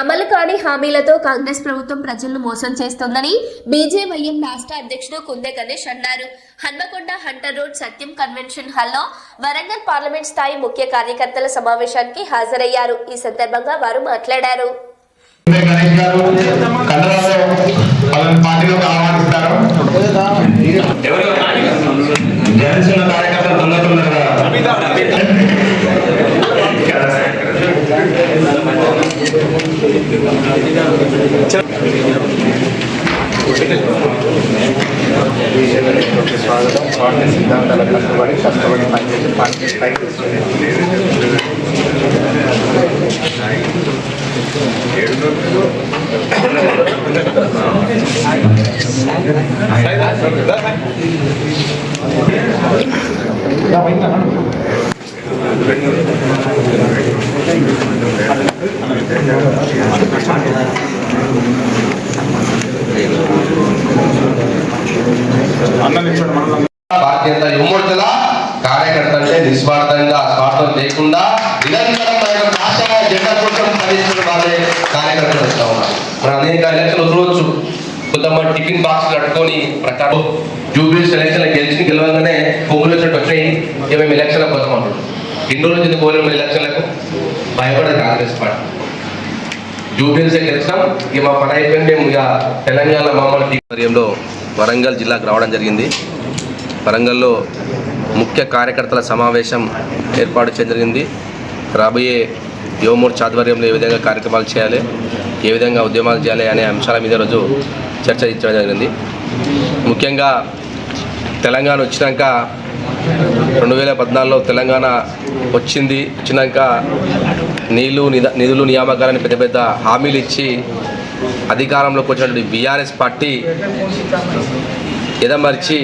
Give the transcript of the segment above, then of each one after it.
అమలు కాని హామీలతో కాంగ్రెస్ ప్రభుత్వం ప్రజలను మోసం చేస్తోందని బీజేవైఎం రాష్ట్ర అధ్యక్షుడు కుందే గణేష్ అన్నారు. Hanamkonda hunter road Satyam convention హాల్లో వరంగల్ పార్లమెంట్ స్థాయి ముఖ్య కార్యకర్తల సమావేశానికి హాజరయ్యారు. ఈ సందర్భంగా వారు మాట్లాడారు. స్వాగతం పార్టీ సిద్ధాంతాల కష్టపడి కష్టపడి పనిచేసి పార్టీ స్థాయికి బాధ్యత యువమూర్తుల కార్యకర్త అంటే నిస్వార్థంగా స్వార్థం లేకుండా నిరంతరమైన ఆశయ జెండా కోసం పనిస్తున్న వాళ్ళే కార్యకర్తలు వస్తూ ఉన్నారు. అనేక ఎలక్షన్లు వదలవచ్చు కొంతమంది టిఫిన్ బాక్స్ కట్టుకొని ప్రకారం జూబ్లీస్ ఎలక్షన్ గెలిచి గెలవగానే పొంగులు వచ్చినట్టు వచ్చాయి. ఇక మేము ఎలక్షన్ల కోసం అంటున్నాం ఎన్ని రోజులు ఎందుకు పోలేము ఎలక్షన్లకు? భయపడదు కాంగ్రెస్ పార్టీ. జూబ్లీసే గెలిచినాం ఇక మా పని అయిపోయింది మేము ఇక తెలంగాణ మమ్మల్ని వరంగల్ జిల్లాకు రావడం జరిగింది. వరంగల్లో ముఖ్య కార్యకర్తల సమావేశం ఏర్పాటు చెందింది జరిగింది. రాబోయే యువమూర్చ ఆధ్వర్యంలో ఏ విధంగా కార్యక్రమాలు చేయాలి ఏ విధంగా ఉద్యమాలు చేయాలి అనే అంశాల మీద రోజు చర్చ ఇచ్చడం జరిగింది. ముఖ్యంగా తెలంగాణ వచ్చినాక రెండు వేల పద్నాలుగులో తెలంగాణ వచ్చింది. వచ్చినాక నీళ్ళు నిధులు నియామకాలని పెద్ద పెద్ద హామీలు ఇచ్చి అధికారంలోకి వచ్చినటువంటి బీఆర్ఎస్ పార్టీ ఎదమర్చి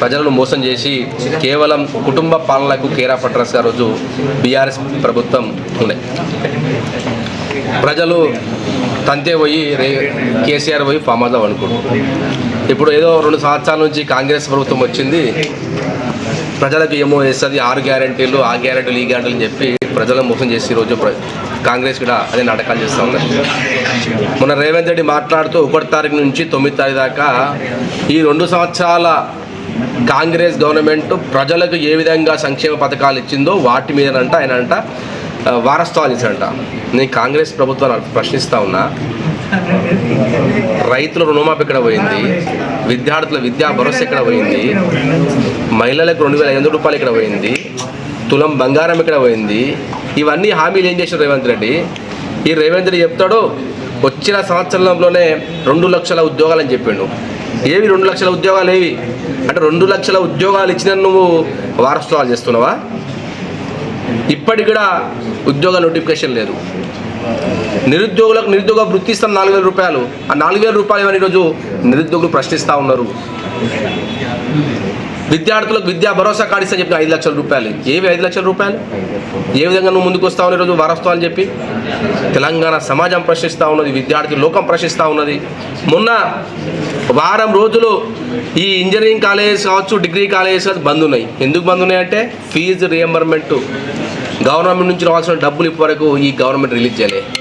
ప్రజలను మోసం చేసి కేవలం కుటుంబ పాలనకు కేరా పట్రస్గా రోజు బీఆర్ఎస్ ప్రభుత్వం ఉన్నాయి ప్రజలు తంతే పోయి రే కేసీఆర్ పోయి ఫామ్ అవుదాం అనుకుంటున్నారు ఇప్పుడు ఏదో రెండు సంవత్సరాల నుంచి కాంగ్రెస్ ప్రభుత్వం వచ్చింది. ప్రజలకు ఏమో వేస్తుంది ఆరు గ్యారంటీలు ఆ గ్యారంటీలు ఈ గ్యారంటీలు అని చెప్పి ప్రజలను మోసం చేసి ఈరోజు కాంగ్రెస్ కూడా అదే నాటకాలు చేస్తూ ఉన్నారు. మొన్న రేవంత్ రెడ్డి మాట్లాడుతూ ఒకటి తారీఖు నుంచి తొమ్మిది తారీఖు దాకా ఈ రెండు సంవత్సరాల కాంగ్రెస్ గవర్నమెంట్ ప్రజలకు ఏ విధంగా సంక్షేమ పథకాలు ఇచ్చిందో వాటి మీదనంట ఆయన అంట వారసత్వాలు నేను కాంగ్రెస్ ప్రభుత్వాన్ని ప్రశ్నిస్తా ఉన్నా. రైతుల రుణమాఫీ ఎక్కడ పోయింది? విద్యార్థుల విద్యా భరోసా ఎక్కడ పోయింది? మహిళలకు రెండు వేల ఐదు రూపాయలు ఇక్కడ పోయింది? తులం బంగారం ఇక్కడ పోయింది? ఇవన్నీ హామీలు ఏం చేశారు రేవంత్ రెడ్డి? ఈ రేవంత్ రెడ్డి చెప్తాడు వచ్చిన సంవత్సరంలోనే రెండు లక్షల ఉద్యోగాలు అని చెప్పిండు. ఏవి రెండు లక్షల ఉద్యోగాలు ఏవి? అంటే రెండు లక్షల ఉద్యోగాలు ఇచ్చిన నువ్వు వారసత్వాలు చేస్తున్నావా? ఇప్పటికి కూడా ఉద్యోగ నోటిఫికేషన్ లేదు. నిరుద్యోగులకు నిరుద్యోగ వృత్తి ఇస్తాం నాలుగు వేల రూపాయలు. ఆ నాలుగు వేల రూపాయలు ఈరోజు నిరుద్యోగులు ప్రశ్నిస్తూ ఉన్నారు? విద్యార్థులకు విద్యా భరోసా కార్డు చెప్పిన ఐదు లక్షల రూపాయలు. ఏవి ఐదు లక్షల రూపాయలు? ఏ విధంగా నువ్వు ముందుకు వస్తావు ఈరోజు వారస్తావు అని చెప్పి? తెలంగాణ సమాజం ప్రశ్నిస్తూ ఉన్నది విద్యార్థి లోకం ప్రశ్నిస్తూ ఉన్నది. మొన్న వారం రోజులు ఈ ఇంజనీరింగ్ కాలేజ్ కావచ్చు డిగ్రీ కాలేజెస్ కావచ్చు బంద్ ఉన్నాయి. ఎందుకు బంద్ ఉన్నాయి అంటే ఫీజు రియంబర్మెంట్ గవర్నమెంట్ నుంచి రావాల్సిన డబ్బులు ఇప్పటివరకు ఈ గవర్నమెంట్ రిలీజ్ చేయలేదు